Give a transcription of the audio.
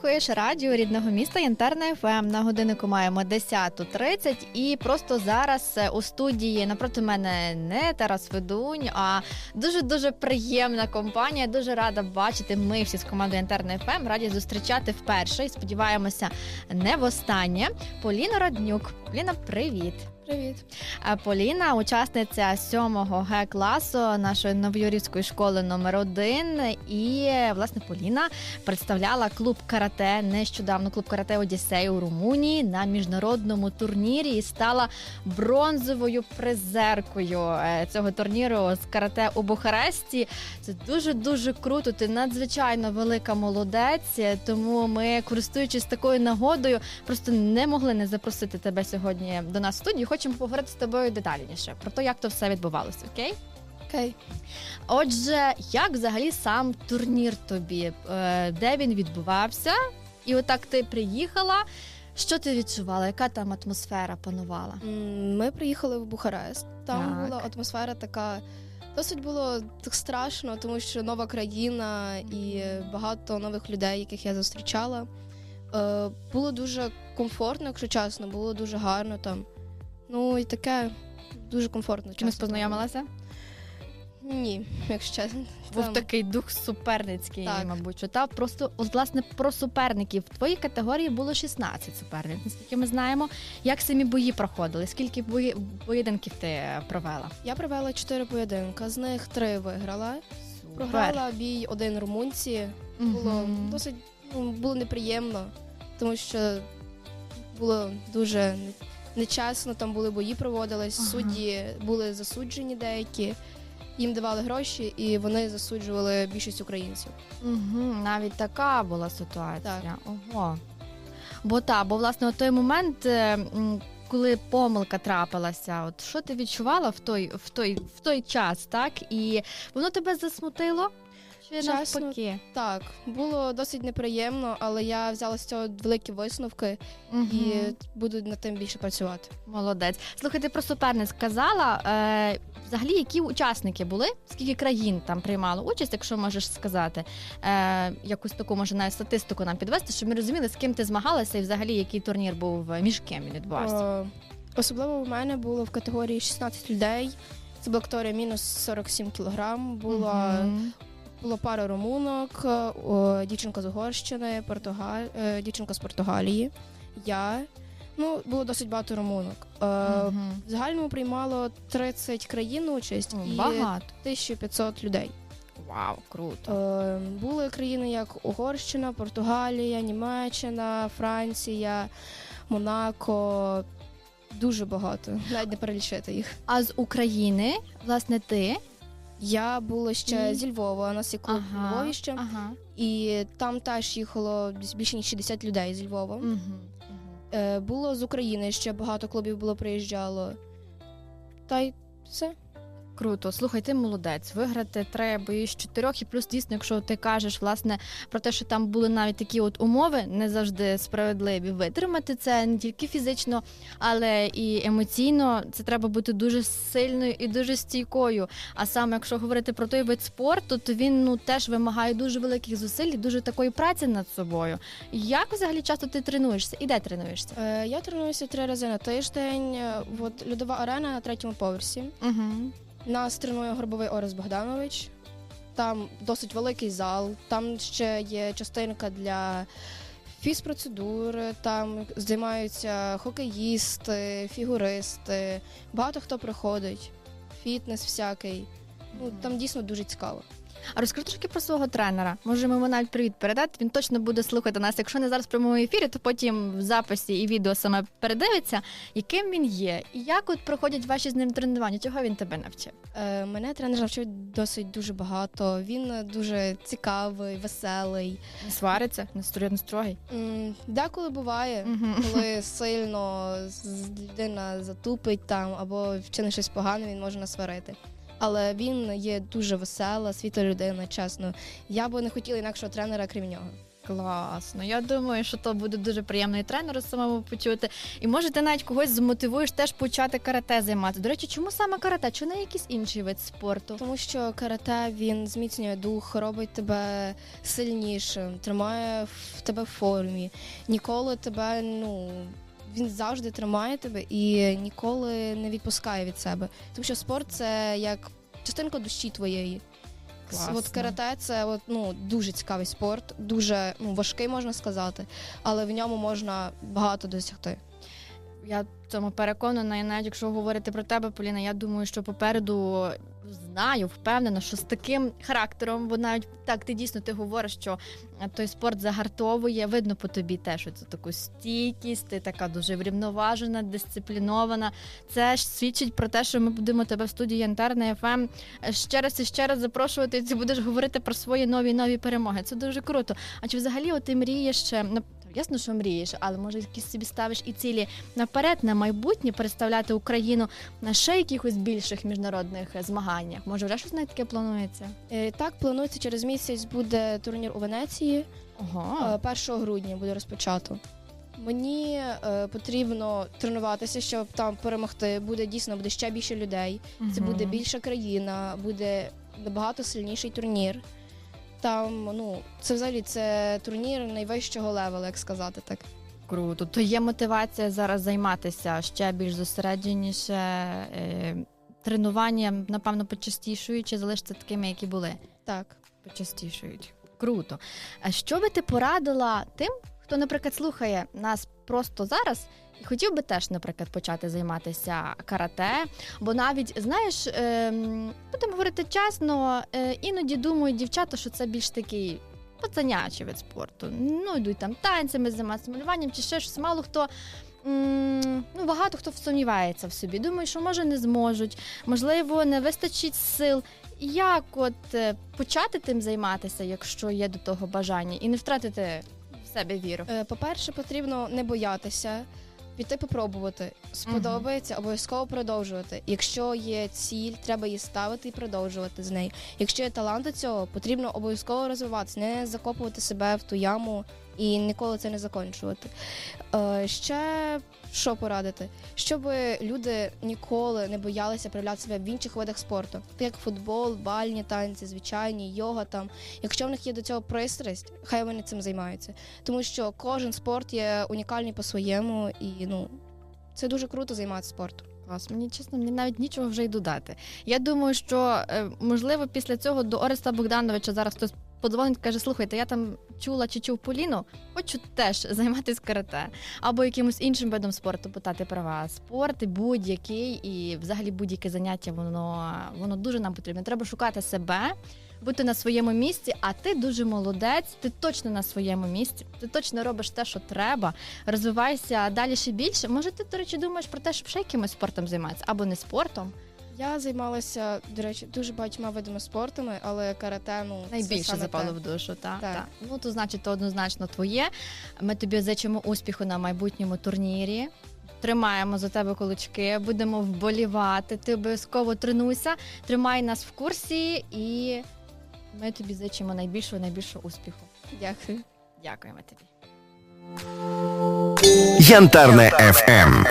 слухаєш радіо рідного міста Янтарна ФМ. На годиннику маємо 10.30 і просто зараз е, у студії напроти мене не Тарас Ведунь, а дуже дуже приємна компанія. Дуже рада бачити. Ми всі з командою Янтарна ФМ раді зустрічати вперше і сподіваємося, не востаннє. Поліна Раднюк. Поліна, привіт. Привіт. Поліна, учасниця 7-го Г класу нашої новоюрівської школи номер 1 І власне Поліна представляла клуб карате нещодавно клуб карате Одіссей у Румунії на міжнародному турнірі і стала бронзовою призеркою е, цього турніру з карате у Бухаресті. Це дуже дуже круто. Ти надзвичайно велика молодець. Тому ми, користуючись такою нагодою, просто не могли не запросити тебе сьогодні до нас в студію. Хочемо поговорити з тобою детальніше про те, як то все відбувалося. Окей? Окей. Отже, як взагалі сам турнір тобі? Е, Де він відбувався? І отак ти приїхала. Що ти відчувала? Яка там атмосфера панувала? Ми приїхали в Бухарест. Там Так. була атмосфера така. Досить було так страшно, тому що нова країна і багато нових людей, яких я зустрічала. Е, було дуже комфортно, якщо чесно, було дуже гарно там. Ну і таке дуже комфортно. Чимось познайомилася? Ні, якщо чесно. Був Там- такий дух суперницький, Так. мабуть. Та просто от, власне про суперників. В твоїй категорії було 16 суперників, наскільки ми знаємо. Як самі бої проходили? Скільки бої... поєдинків ти провела? Я провела чотири поєдинки, з них три виграла. Програла бій один румунці. було Мгм. досить ну, було неприємно, тому що було дуже нечесно, там були бої проводились, Ага. судді були засуджені деякі, їм давали гроші, і вони засуджували більшість українців. Угу, навіть така була ситуація. Так. Ого. Бо та, бо власне у той момент, е, коли помилка трапилася, от що ти відчувала в той, в той, в той час, так? І воно тебе засмутило? Чи Чесно, навпаки? Так, було досить неприємно, але я взяла з цього великі висновки і Мгм. буду над тим більше працювати. Молодець. Слухай, ти про суперниць сказала. Е, взагалі, які учасники були? Скільки країн там приймало участь, якщо можеш сказати? Е, якусь таку, може, навіть статистику нам підвести, щоб ми розуміли, з ким ти змагалася і взагалі який турнір був е, між ким він відбувався. Е, Особливо у мене було в категорії 16 людей. Це була категорія мінус 47 кілограм. Була Мгм. Було пара румунок, е, дівчинка з Угорщини, Португаль... е, дівчинка з Португалії, я. Ну, було досить багато румунок. В загальному приймало 30 країн участь О, і Багато. 1500 людей. Вау, круто. Е, Були країни як Угорщина, Португалія, Німеччина, Франція, Монако. Дуже багато, навіть не перелічити їх. А з України, власне, ти. Я була ще І? зі Львова, у нас є клуб у Львові ще. Ага. І там теж їхало десь більше ніж 60 людей зі Львова. Угу. Е, було з України ще багато клубів було приїжджало. Та й все. Круто, слухай, ти молодець. Виграти три бої з чотирьох, і плюс дійсно, якщо ти кажеш власне про те, що там були навіть такі от умови, не завжди справедливі. Витримати це не тільки фізично, але і емоційно. Це треба бути дуже сильною і дуже стійкою. А саме, якщо говорити про той вид спорту, то він ну теж вимагає дуже великих зусиль, і дуже такої праці над собою. Як взагалі часто ти тренуєшся? І де тренуєшся? Е, я тренуюся три рази на тиждень. Е, От льодова арена на третьому поверсі. Угу. Нас тренує Горбовий Орес Богданович. Там досить великий зал. Там ще є частинка для фізпроцедури, там займаються хокеїсти, фігуристи. Багато хто приходить. Фітнес всякий. Ну там дійсно дуже цікаво. А розкажи трошки про свого тренера. Можемо йому навіть привіт передати. Він точно буде слухати нас. Якщо не зараз в прямому ефірі, то потім в записі і відео саме передивиться, яким він є, і як от проходять ваші з ним тренування. Чого він тебе навчив? Е, мене тренер навчив досить дуже багато. Він дуже цікавий, веселий. Не свариться, не строгий, строгий. Деколи буває, Мгм. коли сильно людина затупить там або вчинить щось погане, він може насварити. Але він є дуже весела, світла людина, чесно. Я би не хотіла інакшого тренера, крім нього. Класно. Я думаю, що то буде дуже приємно і тренеру самому почути. І може ти навіть когось змотивуєш теж почати карате займатися. До речі, чому саме карате? Чи не якийсь інший вид спорту? Тому що карате він зміцнює дух, робить тебе сильнішим, тримає в тебе в формі. Ніколи тебе, ну він завжди тримає тебе і ніколи не відпускає від себе. Тому що спорт це як частинка душі твоєї. Класно. От карате це от, ну, дуже цікавий спорт, дуже ну, важкий можна сказати, але в ньому можна багато досягти. Я цьому переконана, і навіть якщо говорити про тебе, Поліна, я думаю, що попереду знаю, впевнена, що з таким характером, бо навіть так, ти дійсно ти говориш, що е, той спорт загартовує. Видно по тобі теж що це таку стійкість, ти така дуже врівноважена, дисциплінована. Це ж свідчить про те, що ми будемо тебе в студії Янтарна ФМ ще раз і ще раз запрошувати. Ти будеш говорити про свої нові нові перемоги. Це дуже круто. А чи взагалі от ти мрієш ну, Ясно, що мрієш, але може якісь собі ставиш і цілі наперед на майбутнє представляти Україну на ще якихось більших міжнародних е, змаганнях. Може, вже щось навіть таке планується? Е, Так, планується через місяць буде турнір у Венеції. Е, 1 грудня буде розпочато. Мені е, потрібно тренуватися, щоб там перемогти. Буде дійсно буде ще більше людей. Це буде більша країна, буде набагато сильніший турнір. Там, ну, це взагалі це турнір найвищого левелу, як сказати так. круто. То є мотивація зараз займатися ще більш зосередженіше. Е, тренування, напевно, почастішують чи залишаться такими, які були? Так. Почастішують. Круто. А що би ти порадила тим, хто, наприклад, слухає нас просто зараз хотів би теж, наприклад, почати займатися карате? Бо навіть, знаєш, ем, будемо говорити чесно, е, іноді думають дівчата, що це більш такий. Пацанячий вид спорту. Ну, йдуть там танцями, займатися малюванням чи ще щось. Мало хто ну, багато хто сумнівається в собі. Думаю, що може не зможуть, можливо, не вистачить сил. Як от е, почати тим займатися, якщо є до того бажання, і не втратити в себе віру? Е, По-перше, потрібно не боятися, піти попробувати. Сподобається, обов'язково продовжувати. Якщо є ціль, треба її ставити і продовжувати з нею. Якщо є талант до цього, потрібно обов'язково розвиватися, не закопувати себе в ту яму і ніколи це не закінчувати. Е, ще що порадити? Щоб люди ніколи не боялися проявляти себе в інших видах спорту, як футбол, бальні танці, звичайні, йога там. Якщо в них є до цього пристрасть, хай вони цим займаються. Тому що кожен спорт є унікальний по-своєму, і ну це дуже круто займатися спортом. Клас, мені чесно, мені навіть нічого вже й додати. Я думаю, що е, можливо після цього до Ореста Богдановича зараз хтось подзвонить, каже: слухайте, я там чула чи чув Поліну, хочу теж займатися карате або якимось іншим видом спорту питати права. Спорт будь-який і взагалі будь-яке заняття, воно воно дуже нам потрібне. Треба шукати себе. Бути на своєму місці, а ти дуже молодець, ти точно на своєму місці, ти точно робиш те, що треба, розвивайся далі ще більше. Може, ти, до речі, думаєш про те, щоб ще якимось спортом займатися, або не спортом. Я займалася, до речі, дуже багатьма видами спорту, але карате, ну це Найбільше саме запало те. в душу, так, Так. так. Ну то значить, то однозначно твоє. Ми тобі зичимо успіху на майбутньому турнірі. Тримаємо за тебе кулачки, будемо вболівати. Ти обов'язково тренуйся, тримай нас в курсі, і ми тобі зичимо найбільшого, найбільшого успіху. Дякую. Дякуємо тобі. Янтарне FM.